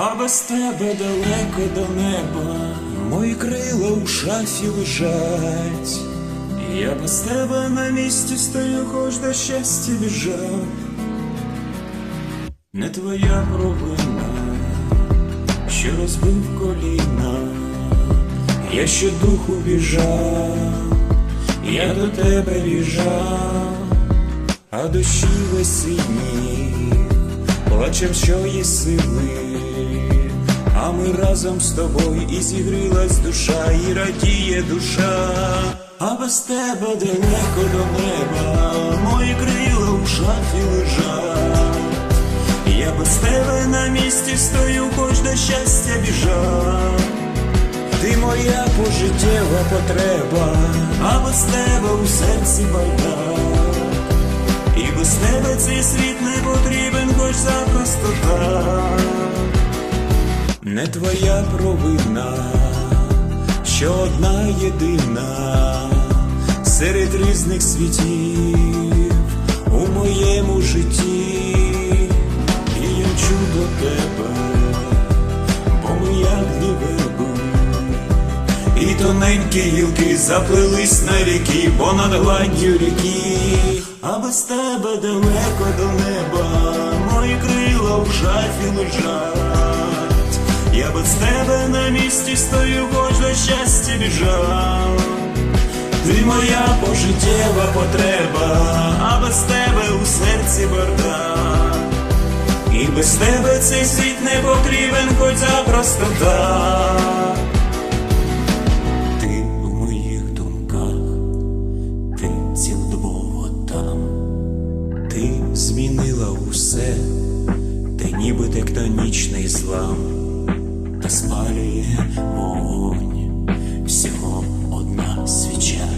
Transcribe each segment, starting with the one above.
а без тебе далеко до неба. Мої крила у шафі лежать. Я без тебе на місці стою, хоч до щастя біжав. Не твоя провина, що розбив коліна, я ще духу біжав, я до тебе біжав, а душі весь синів, плачем, що є сили, а ми разом з тобою і зігрілась душа, і радіє душа, а без тебе далеко до неба, мої крила у шафі лежать. Я без тебе на місці стою, хоч до щастя біжав. Ти моя пожиттєва потреба, а без тебе у серці бардак. І без тебе цей світ не потрібен, хоч запросто так. Не твоя провина, що одна єдина серед різних світів у моєму житті. І я чудо тебе, бо ми як дві верби, і тоненькі гілки заплелись на ріки, понад гладдю ріки, а без тебе далеко до неба, мої крила в шафі лежать. Я без тебе на місці стою, хоч до щастя біжав. Ти моя пожиттєва потреба, а без тебе у серці бардак. І без тебе цей світ не потрібен, хоч запросто так. Ти в моїх думках, ти цілодобово там, ти змінила усе, ти ніби тектонічний злам, та спалює вогонь, всього одна свіча.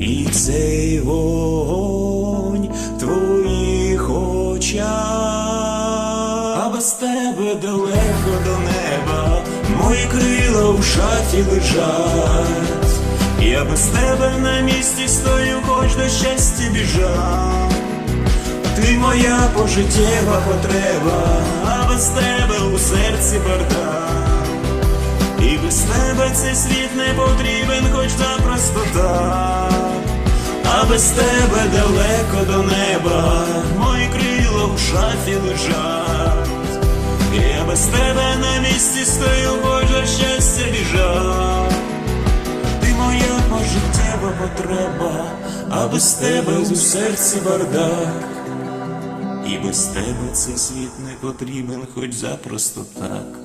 І цей вогонь в твоїх очах, а без тебе далеко до неба, мої крила у шафі лежать. Я без тебе на місці стою, хоч до щастя біжав. Ти моя пожиттєва потреба, а без тебе у серці бардак. Тебе цей світ не потрібен, хоч запросто так. А без тебе далеко до неба, мої крила в шафі лежать. Я без тебе на місці стою, до щастя біжав. Ти моя пожиттєва потреба, а без тебе у серці бардак. І без тебе цей світ не потрібен, хоч запросто так.